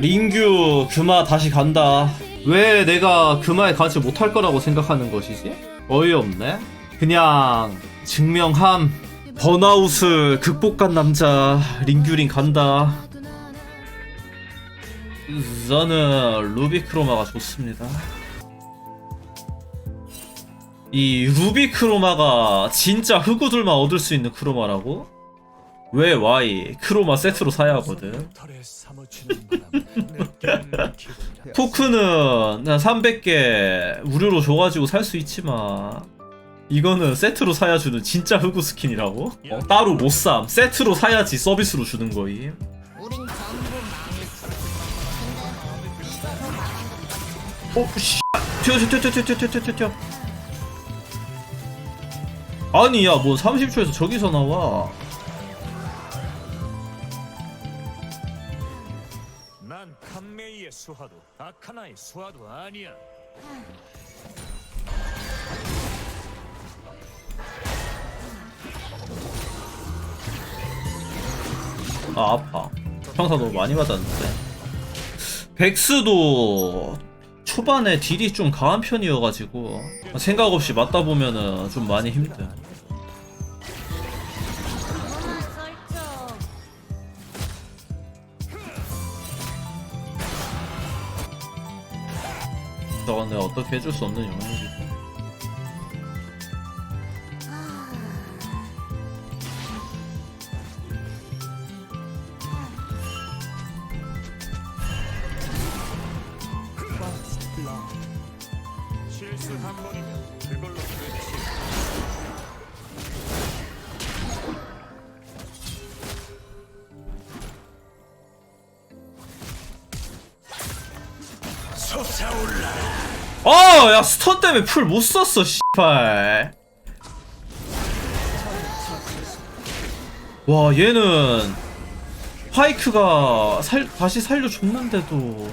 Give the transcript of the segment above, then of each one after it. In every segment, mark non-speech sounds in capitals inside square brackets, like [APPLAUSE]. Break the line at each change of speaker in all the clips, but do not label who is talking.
링규 금화 다시 간다. 왜 내가 금화에 가지 못할 거라고 생각하는 것이지? 어이없네. 그냥 증명함. 번아웃을 극복한 남자 링규링 간다. 저는 루비크로마가 좋습니다. 이 루비 크로마가 진짜 흑우들만 얻을 수 있는 크로마라고? 왜 Y 크로마 세트로 사야 하거든. [LAUGHS] 포크는 한 300개 무료로 줘가지고 살 수 있지만 이거는 세트로 사야 주는 진짜 흑우 스킨이라고? 어, 따로 못 삼. 세트로 사야지 서비스로 주는 거임.
망했어.
어, 씨. 튀어, 튀어, 튀어, 튀어, 튀어, 튀어, 튀어. 아니, 야, 뭐 30초에서 저기서 나와.
난 칸메이의 수하도 아카나의 수하도 아니야.
아, 아파. 평타 너무 많이 맞았는데. 백스도 초반에 딜이 좀 강한 편이어가지고 생각 없이 맞다 보면은 좀 많이 힘들. 저건 내가 어떻게 해줄 수 없는 영역이지. 야, 스턴 때문에 풀 못 썼어, 씨발. 와, 얘는 파이크가 살, 다시 살려줬는데도.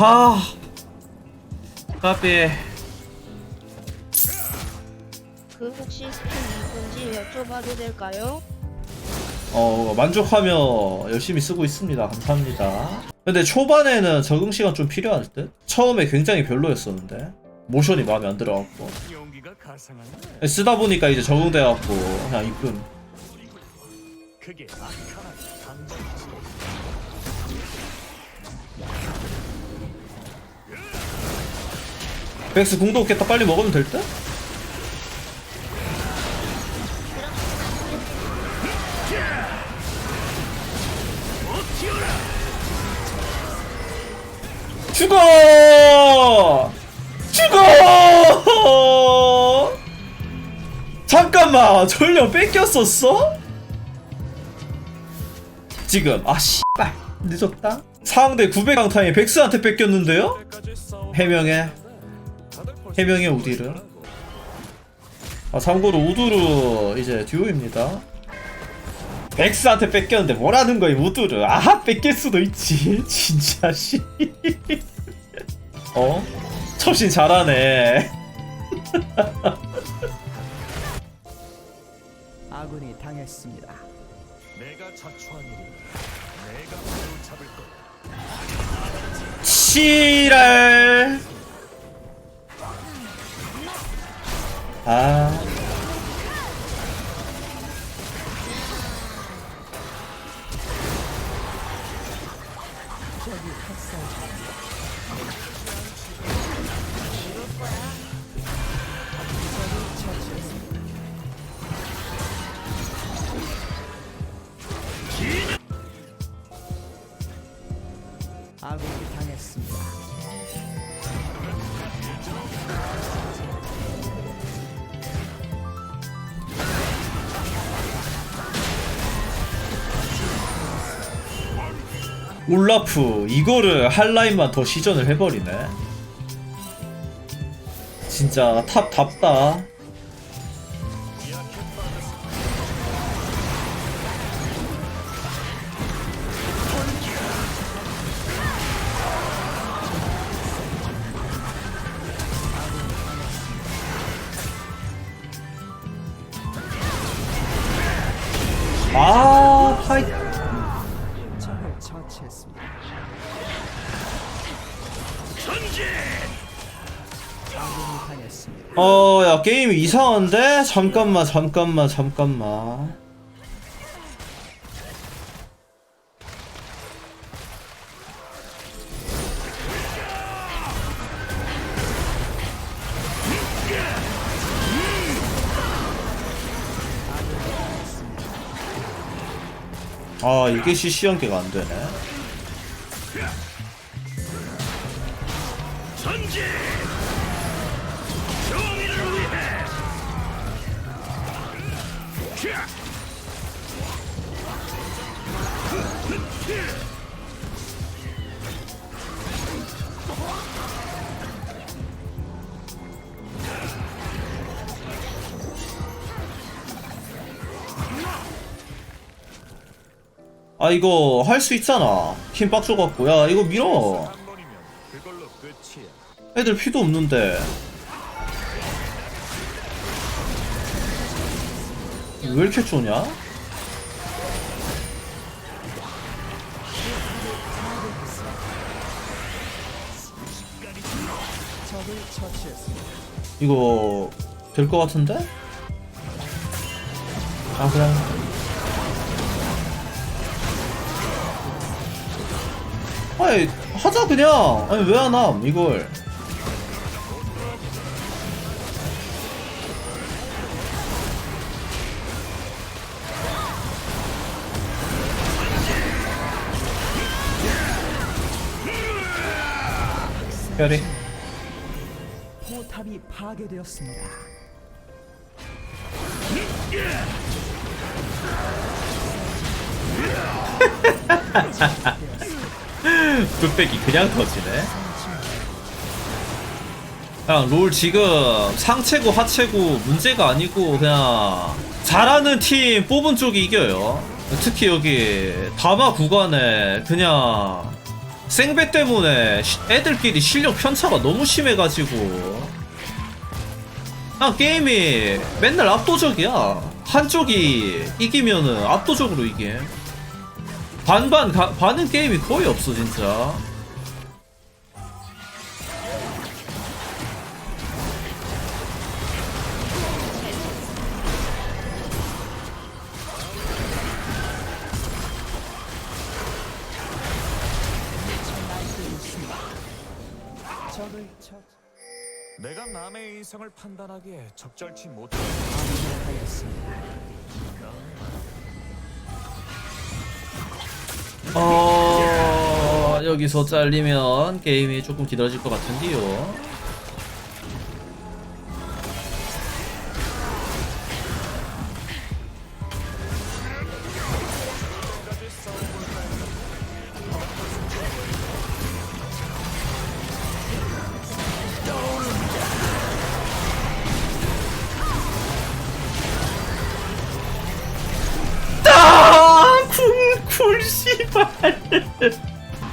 아. 까비.
그 혹시 스킨 이쁜지 여쭤봐도 될까요?
어, 만족하며 열심히 쓰고 있습니다. 감사합니다. 근데 초반에는 적응 시간 좀 필요할 듯? 처음에 굉장히 별로였었는데. 모션이 마음에 안 들어갖고.
용기가 가상한데.
쓰다 보니까 이제 적응돼갖고, 그냥 이쁨.
그게 아카나의 당장이지.
백스 궁도 없겠다. 빨리 먹으면 될 듯? 죽어! 죽어! 잠깐만, 전령 뺏겼었어? 지금, 아, 씨발. 늦었다? 상대 900강타임 백스한테 뺏겼는데요? 해명해. 해명해, 우디를. 아, 참고로 우두르 이제 듀오입니다. 백스한테 뺏겼는데 뭐라는 거야 우두르. 아 뺏길 수도 있지. [LAUGHS] 진짜 씨. 어? 처신 잘하네. [LAUGHS]
아군이 당했습니다.
내가 자초한 일이 내가 바로 잡을 거야.
치랄. 아.
아군이 당했습니다.
울라프 이거를 한 라인만 더 시전을 해버리네. 진짜 탑 답다. 아 게임이 이상한데? 잠깐만, 잠깐만, 잠깐만. 아, 이게 CC 연계가 안 되네. 아, 이거 할 수 있잖아. 힘 빡 줘 갖고. 야, 이거 밀어. 애들 피도 없는데. 왜 이렇게 쪼냐? 이거 될 것 같은데? 아 그래 아이 하자 그냥. 아니 왜 안 함 이걸. 별이.
포탑이 파괴되었습니다. [LAUGHS]
뚝배기 그냥 터지네. 그냥 롤 지금 상체고 하체고 문제가 아니고 그냥 잘하는 팀 뽑은 쪽이 이겨요. 특히 여기 다마 구간에 그냥 생배 때문에 시- 애들끼리 실력 편차가 너무 심해가지고 그냥 게임이 맨날 압도적이야. 한쪽이 이기면은 압도적으로 이김. 반반 가, 반은 게임이 거의 없어 진짜.
내가 남의 인성을 판단하기에 적절치.
아군이 당했습니다.
어 여기서 잘리면 게임이 조금 길어질 것 같은데요.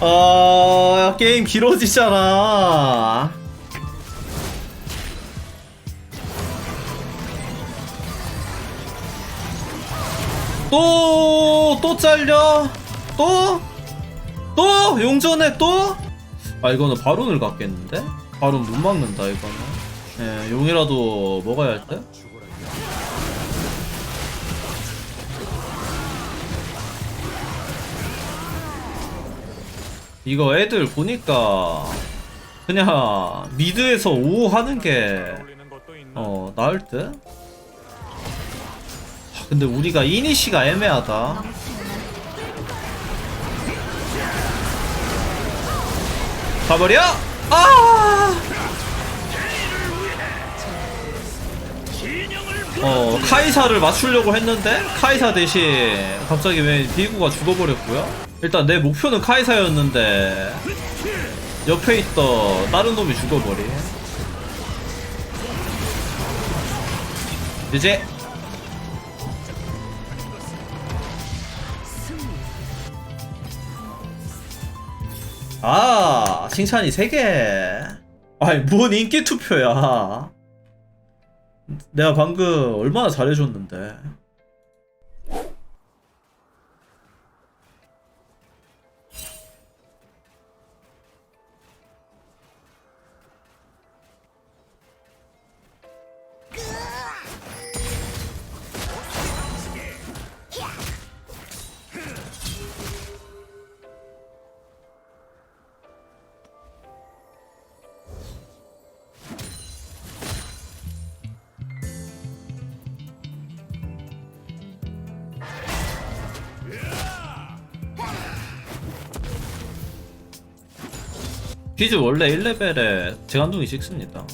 아 야, 게임 길어지잖아. 또, 또 잘려? 또? 또? 용전에 또? 아, 이거는 바론을 갖겠는데? 바론 못 막는다, 이거는. 예, 용이라도 먹어야 할 듯? 이거 애들 보니까 그냥 미드에서 5 하는 게?
어,
나을 듯? 하, 근데 우리가 이니시가 애매하다. 가버려! 아! 어 카이사를 맞추려고 했는데 카이사 대신 갑자기 왜 비구가 죽어버렸고요 일단 내 목표는 카이사였는데 옆에 있던 다른 놈이 죽어버리. 이제. 아 칭찬이 3개. 아니 뭔 인기 투표야. 내가 방금 얼마나 잘해줬는데 퀴즈 원래 1레벨에 재간둥이 찍습니다.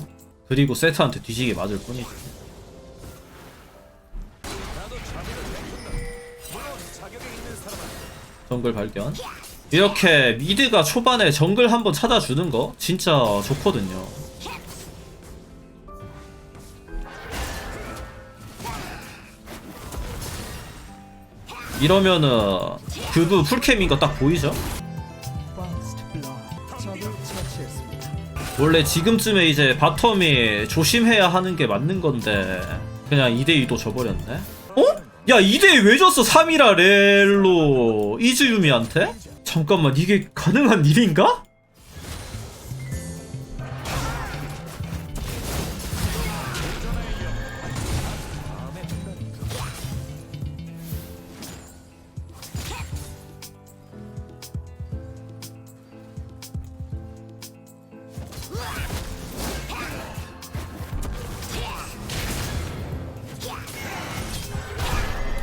그리고 세트한테 뒤지게 맞을 뿐이지 정글 발견. 이렇게 미드가 초반에 정글 한번 찾아주는 거 진짜 좋거든요. 이러면은 그브 풀캠인 거 딱 보이죠? 원래 지금쯤에 이제 바텀이 조심해야 하는 게 맞는 건데 그냥 2대2도 져버렸네 어? 야 2대2 왜 졌어 3이라 렐로 이즈유미한테? 잠깐만 이게 가능한 일인가?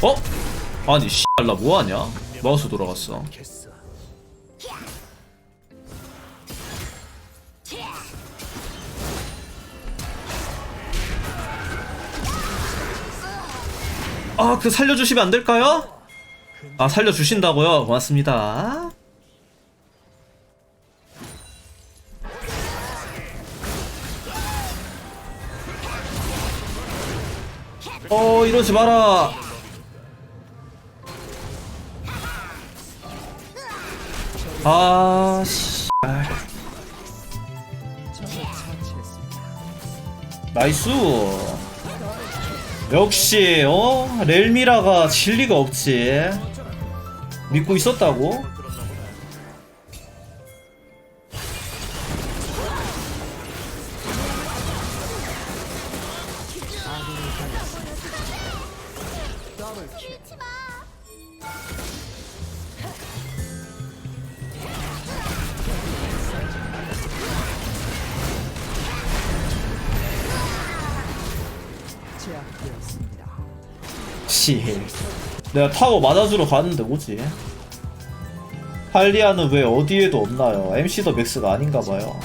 어? 아니 씨발 나 뭐하냐? 마우스 돌아갔어. 아 그 살려주시면 안 될까요? 아 살려주신다고요? 고맙습니다 어 이러지 마라 아
처치했습니다.
나이스. 역시 어? 렐미라가 진리가 없지. 믿고 있었다고?
제압되
씨 내가 타고 맞아주러 가는데 오지? 할리아는 왜 어디에도 없나요? MC 더 맥스가 아닌가봐요.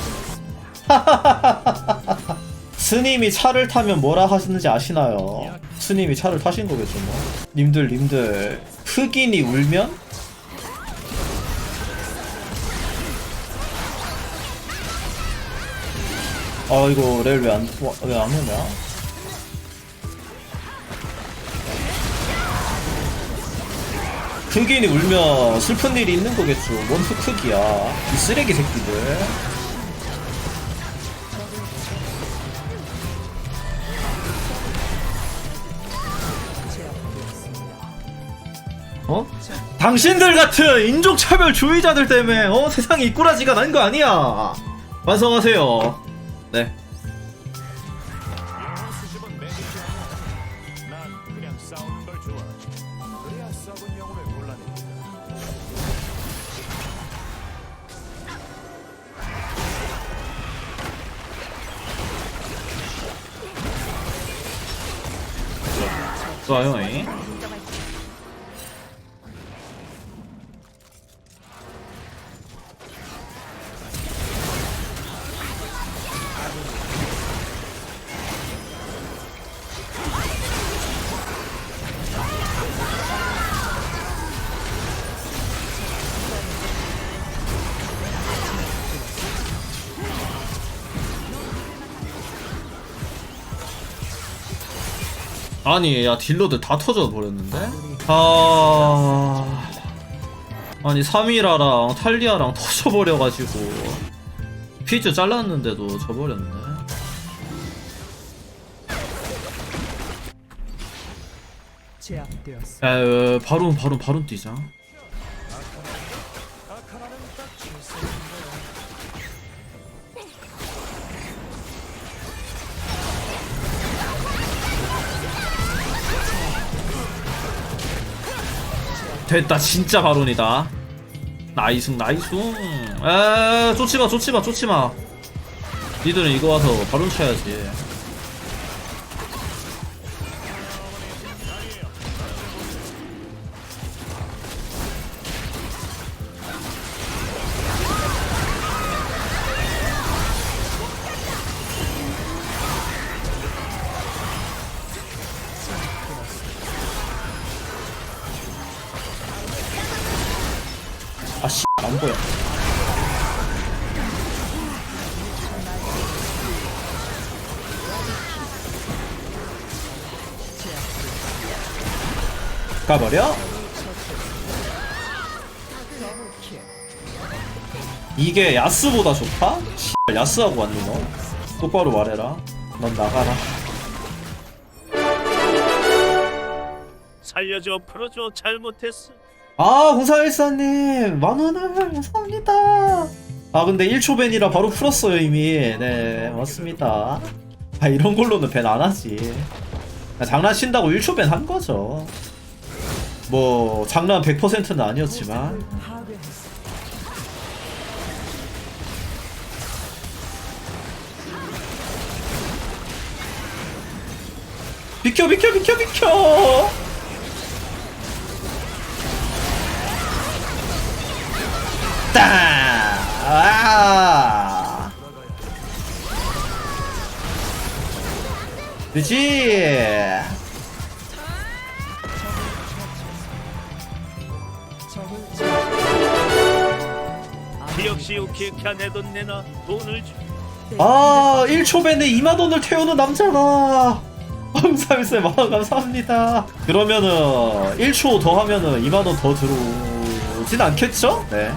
[LAUGHS] 스님이 차를 타면 뭐라 하시는지 아시나요? 스님이 차를 타신 거겠죠 뭐. 님들 님들. 흑인이 울면? 아 이거 렐 왜안 왜안 오냐 흑인이 울면 슬픈 일이 있는 거겠죠. 뭔 흑흑이야. 이 쓰레기 새끼들. 어? 당신들 같은 인종차별주의자들 때문에 어 세상이 이꾸라지가 난 거 아니야. 완성하세요. 네.
아니
야 딜러들 다 터져 버렸는데? 아... 아니 사미라랑 탈리아랑 [LAUGHS] 터져버려가지고 피즈 잘랐는데도 져버렸네
제압되었습니다.
야 어, 바론 바론 바론 뛰자 됐다. 진짜 바론이다. 나이숭 나이숭. 에 쫓지마 쫓지마 쫓지마. 니들은 이거 와서 바론 쳐야지 안 보여 가버려? 이게 야스보다 좋다? 야스하고 왔니 너? 똑바로 말해라 넌 나가라
살려줘 풀어줘 잘못했어
아 공사일사님 만원을 감사합니다. 아 근데 1초 밴이라 바로 풀었어요 이미. 네 맞습니다. 아 이런 걸로는 밴 안 하지. 아, 장난친다고 1초 밴 한 거죠. 뭐 장난 100%는 아니었지만. 비켜 비켜 비켜 비켜 그지?
캔내돈 내놔. 돈을 주.
아 1초 밴에 2만원을 태우는 남자다. 황삼일쌤 아 감사합니다. 그러면은 1초 더 하면은 2만원 더 들어오진 않겠죠? 네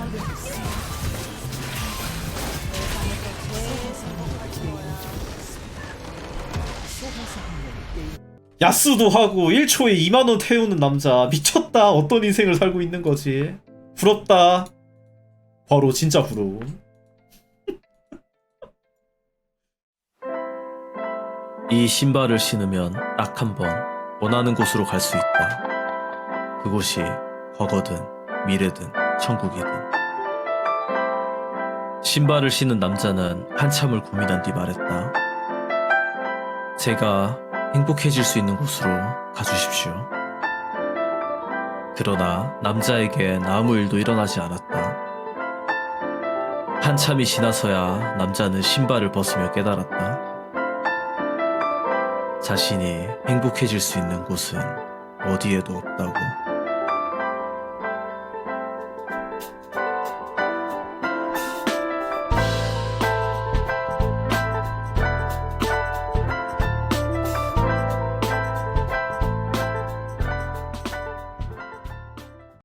야스도 하고 1초에 2만원 태우는 남자 미쳤다 어떤 인생을 살고 있는 거지 부럽다 바로 진짜 부러움 이 신발을 신으면 딱 한 번 원하는 곳으로 갈 수 있다. 그곳이 과거든 미래든 천국이든. 신발을 신은 남자는 한참을 고민한 뒤 말했다. 제가 행복해질 수 있는 곳으로 가주십시오. 그러나 남자에겐 아무 일도 일어나지 않았다. 한참이 지나서야 남자는 신발을 벗으며 깨달았다. 자신이 행복해질 수 있는 곳은 어디에도 없다고.